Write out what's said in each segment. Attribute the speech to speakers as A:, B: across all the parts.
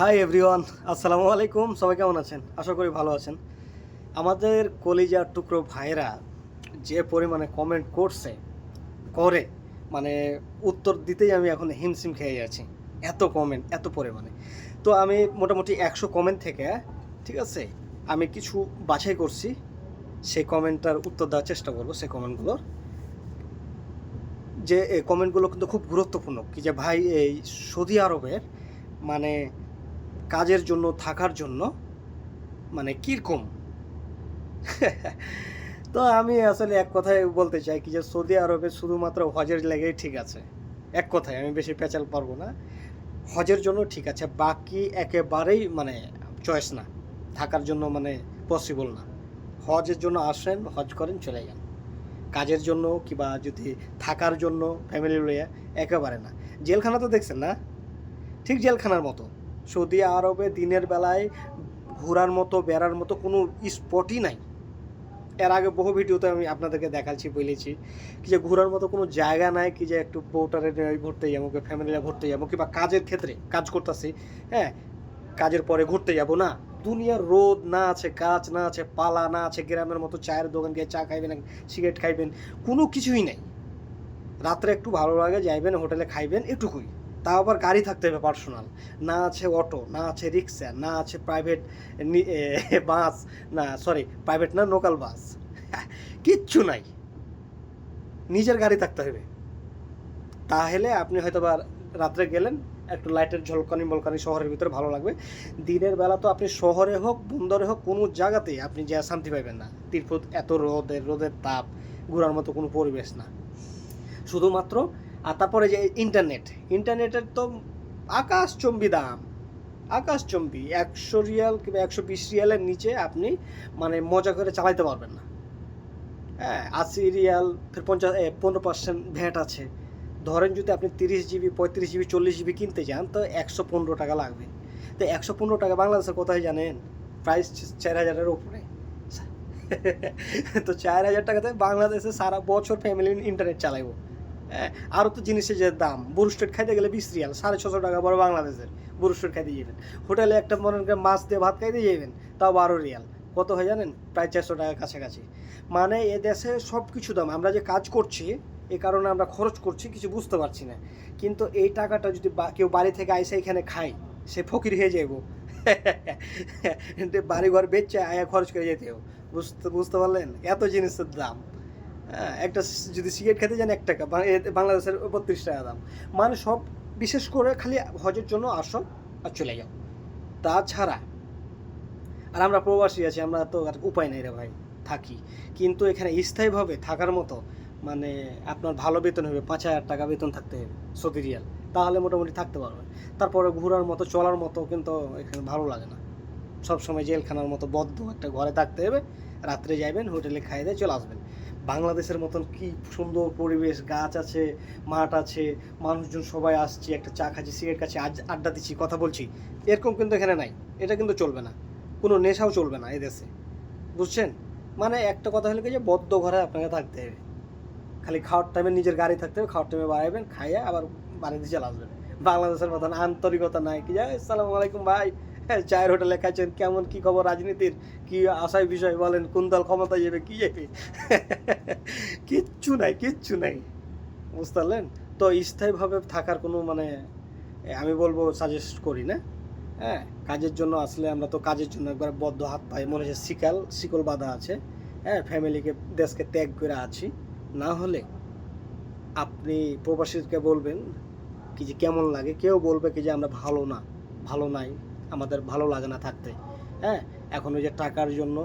A: Hi everyone আসসালামু আলাইকুম সবাই কেমন আছেন? আশা করি ভালো আছেন। আমাদের কলিজার টুকরো ভাইরা যে পরিমাণে কমেন্ট করছে, করে মানে উত্তর দিতেই আমি এখন হিমসিম খেয়ে যাচ্ছি এত কমেন্ট এত পরিমাণে। তো আমি মোটামুটি একশো কমেন্ট থেকে, ঠিক আছে, আমি কিছু বাছাই করছি। সেই কমেন্টটার উত্তর দেওয়ার চেষ্টা করব, সেই কমেন্টগুলোর যে, এই কমেন্টগুলো কিন্তু খুব গুরুত্বপূর্ণ। কি যে ভাই, এই সৌদি আরবের মানে কাজের জন্য, থাকার জন্য মানে কীরকম? তো আমি আসলে এক কথায় বলতে চাই কি যে সৌদি আরবে শুধুমাত্র হজের লেগেই ঠিক আছে। এক কথায়, আমি বেশি পেঁচাল পারব না। হজের জন্য ঠিক আছে, বাকি একেবারেই মানে চয়েস না। থাকার জন্য মানে পসিবল না। হজের জন্য আসেন, হজ করেন, চলে যান। কাজের জন্য কিবা যদি থাকার জন্য ফ্যামিলি লইয়া, একেবারে না। জেলখানা তো দেখছেন না? ঠিক জেলখানার মতো। সৌদি আরবে দিনের বেলায় ঘোরার মতো, বেড়ার মতো কোনো স্পটই নাই। এর আগে বহু ভিডিওতে আমি আপনাদেরকে দেখাচ্ছি, বলেছি কি যে ঘোরার মতো কোনো জায়গা নাই কি যে একটু বউটারে ঘুরতে যাব কি ফ্যামিলিরা ঘুরতে যাব কিংবা কাজের ক্ষেত্রে কাজ করতেছি হ্যাঁ? কাজের পরে ঘুরতে যাব না। দুনিয়ার রোদ না আছে কাজ না আছে, পালা না আছে, গ্রামের মতো চায়ের দোকান গিয়ে চা খাইবেন সিগারেট খাইবেন, কোনো কিছুই নাই। রাত্রে একটু ভালো লাগে, যাইবেন, হোটেলে খাইবেন, এটুকুই। তাও আবার গাড়ি থাকতে হবে পার্সোনাল না আছে অটো না আছে রিক্সা না আছে প্রাইভেট বাস না সরি প্রাইভেট না লোকাল বাস কিচ্ছু নাই। নিজের গাড়ি থাকতে হবে। তাহলে আপনি হয়তো বা রাত্রে গেলেন, একটু লাইটের ঝলকানি মলকানি শহরের ভিতরে ভালো লাগবে। দিনের বেলা তো আপনি শহরে হোক, বন্দরে হোক, কোনো জায়গাতেই আপনি যা শান্তি পাইবেন না। তিরফুত এত রোদের রোদের তাপ, ঘোরার মতো কোনো পরিবেশ না। শুধুমাত্র আর তারপরে যে ইন্টারনেট ইন্টারনেটের তো আকাশচম্বী দাম আকাশচম্বী একশো রিয়াল কিংবা একশো বিশ রিয়ালের নিচে আপনি মানে মজা করে চালাইতে পারবেন না। হ্যাঁ আশি রিয়াল ফের পঞ্চাশ পনেরো পার্সেন্ট ভ্যাট আছে। ধরেন যদি আপনি তিরিশ জিবি পঁয়ত্রিশ জিবি চল্লিশ জিবি কিনতে যান, তো একশো পনেরো টাকা লাগবে। তো একশো পনেরো টাকা বাংলাদেশের কোথায় জানেন প্রাইস চার হাজারের ওপরে তো চার হাজার টাকাতে বাংলাদেশে সারা বছর ফ্যামিলি ইন্টারনেট চালাইবো। আরও তো জিনিসের যে দাম বুরুস্টেট খাইতে গেলে বিশ রিয়াল, সাড়ে ছশো টাকা বড় বাংলাদেশের বুরুস্টেট খাইতে যাবেন হোটেলে একটা মনে করেন মাছ দিয়ে ভাত খাইতে যাবেন তাও বারো রিয়াল। কত হয় জানেন? প্রায় চারশো টাকা কাছাকাছি। মানে এ দেশে সব কিছু দাম, আমরা যে কাজ করছি, এ কারণে আমরা খরচ করছি, কিছু বুঝতে পারছি না। কিন্তু এই টাকাটা যদি কেউ বাড়ি থেকে আইসে এখানে খায়, সে ফকির হয়ে যাইব। বাড়ি ঘর বেচছে আয়া খরচ করে যেতেও বুঝতে বুঝতে পারলেন? এত জিনিসের দাম। একটা যদি সিগারেট খেতে যান এক টাকা বাংলাদেশের বত্রিশ টাকা দাম। মানে সব, বিশেষ করে খালি হজের জন্য আসো আর চলে যাও। তাছাড়া, আর আমরা প্রবাসী আছি, আমরা তো আর উপায় নেই রে ভাই, থাকি। কিন্তু এখানে স্থায়ীভাবে থাকার মতো মানে আপনার ভালো বেতন হবে, পাঁচ হাজার টাকা বেতন থাকতে হবে সৌদি রিয়াল। তাহলে মোটামুটি থাকতে পারবে তারপরে ঘোরার মতো, চলার মতো কিন্তু এখানে ভালো লাগে না। সবসময় জেলখানার মতো বদ্ধ একটা ঘরে থাকতে হবে, রাত্রে যাবেন হোটেলে খাই দিয়ে চলে আসবেন। বাংলাদেশের মতন কি সুন্দর পরিবেশ, গাছ আছে, মাঠ আছে, মানুষজন সবাই আসছে, একটা চা খাচ্ছি, সিগারেট আজ আড্ডা দিচ্ছি, কথা বলছি। এরকম কিন্তু এখানে নাই। এটা কিন্তু চলবে না। কোনো নেশাও চলবে না এদেশে বুঝছেন? মানে একটা কথা হলো কি যে বদ্ধ ঘরে আপনাকে থাকতে হবে। খালি খাওয়ার টাইমে নিজের গাড়ি থাকতে হবে, খাওয়ার টাইমে বাড়াইবেন, খাইয়ে আবার বাড়িতে চলে আসবেন। বাংলাদেশের মতন আন্তরিকতা নাই কি যায় আসসালামু আলাইকুম ভাই। চায়ের হোটেলে খাচ্ছেন কেমন কি খবর রাজনীতির? কি আশায় বিষয় বলেন, কোন দল ক্ষমতায় যাবে, কি যাবে? কিচ্ছু নাই কিচ্ছু নাই। বুঝতে পারলেন তো স্থায়ীভাবে থাকার কোনো মানে আমি বলব সাজেস্ট করি না। হ্যাঁ কাজের জন্য আসলে আমরা তো কাজের জন্য একবার বদ্ধ হাত পাই মনে হচ্ছে শিকাল, শিকল বাঁধা আছে। হ্যাঁ ফ্যামিলিকে দেশকে ত্যাগ করে আছি। না হলে আপনি প্রবাসীকে বলবেন কি যে কেমন লাগে, কেউ বলবে কি যে আমরা ভালো না, ভালো নাই। আমাদের ভালো লাগে না থাকতে। হ্যাঁ? এখন ওই যে টাকার জন্য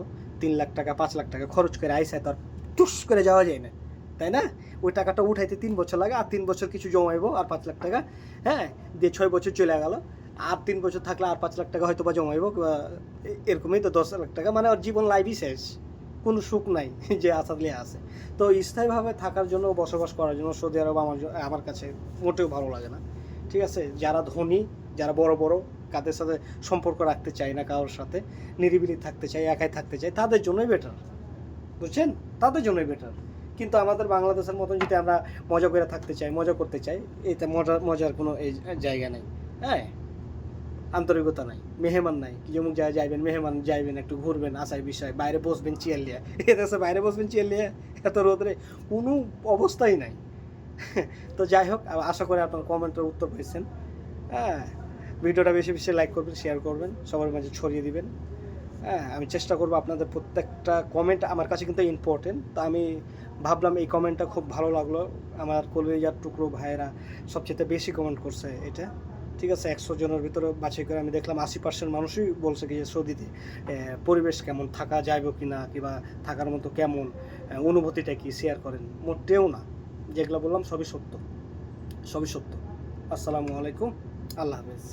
A: তিন লাখ টাকা, পাঁচ লাখ টাকা খরচ করে আইসায় তো আর টুস করে যাওয়া যায় না। তাই না? ওই টাকাটা উঠাইতে তিন বছর লাগে, আর তিন বছর কিছু জমাইবো, আর পাঁচ লাখ টাকা হ্যাঁ? দিয়ে ছয় বছর চলে গেল, আর তিন বছর থাকলে আর পাঁচ লাখ টাকা হয়তো বা জমাইবো এরকমই তো দশ লাখ টাকা মানে ওর জীবন লাইফই শেষ। কোনো সুখ নাই যে আশা দিয়ে আছে। তো স্থায়ীভাবে থাকার জন্য, বসবাস করার জন্য সৌদি আরব আমার আমার কাছে মোটেও ভালো লাগে না। ঠিক আছে? যারা ধনী, যারা বড় বড় কাদের সাথে সম্পর্ক রাখতে চায় না, কারোর সাথে নিরিবিলি থাকতে চায় একাই থাকতে চায় তাদের জন্যই বেটার বুঝছেন? তাদের জন্যই বেটার কিন্তু আমাদের বাংলাদেশের মতন যদি আমরা মজা করে থাকতে চাই, মজা করতে চাই, এতে মজা মজার কোনো এই জায়গা নেই। হ্যাঁ? আন্তরিকতা নাই, মেহমান নাই। যেমন যা যাইবেন, মেহমান যাইবেন, একটু ঘুরবেন, আসার বিষয়, বাইরে বসবেন চেয়ার লিয়ে এ দেশে বাইরে বসবেন চেয়ার লিয়ে এত রোদরে কোনো অবস্থাই নাই। তো যাই হোক আশা করি আপনার কমেন্টের উত্তর পেয়েছেন হ্যাঁ? ভিডিওটা বেশি বেশি লাইক করবেন শেয়ার করবেন, সবার মাঝে ছড়িয়ে দিবেন। হ্যাঁ আমি চেষ্টা করব আপনাদের প্রত্যেকটা কমেন্ট আমার কাছে কিন্তু ইম্পর্টেন্ট তো আমি ভাবলাম এই কমেন্টটা খুব ভালো লাগল। আমার কলেজার টুকরো ভাইয়েরা সবচেয়ে বেশি কমেন্ট করছে এটা। ঠিক আছে, একশো জনের ভিতরে বাছাই করে আমি দেখলাম আশি পার্সেন্ট মানুষই বলছে কি যে, সৌদিতে পরিবেশ কেমন? থাকা যাইব কি না কিংবা থাকার মতো কেমন? অনুভূতিটা কি? শেয়ার করেন। মোটেও না। যেগুলো বললাম সবই সত্য। সবই সত্য। আসসালামু আলাইকুম। আল্লাহ হাফেজ।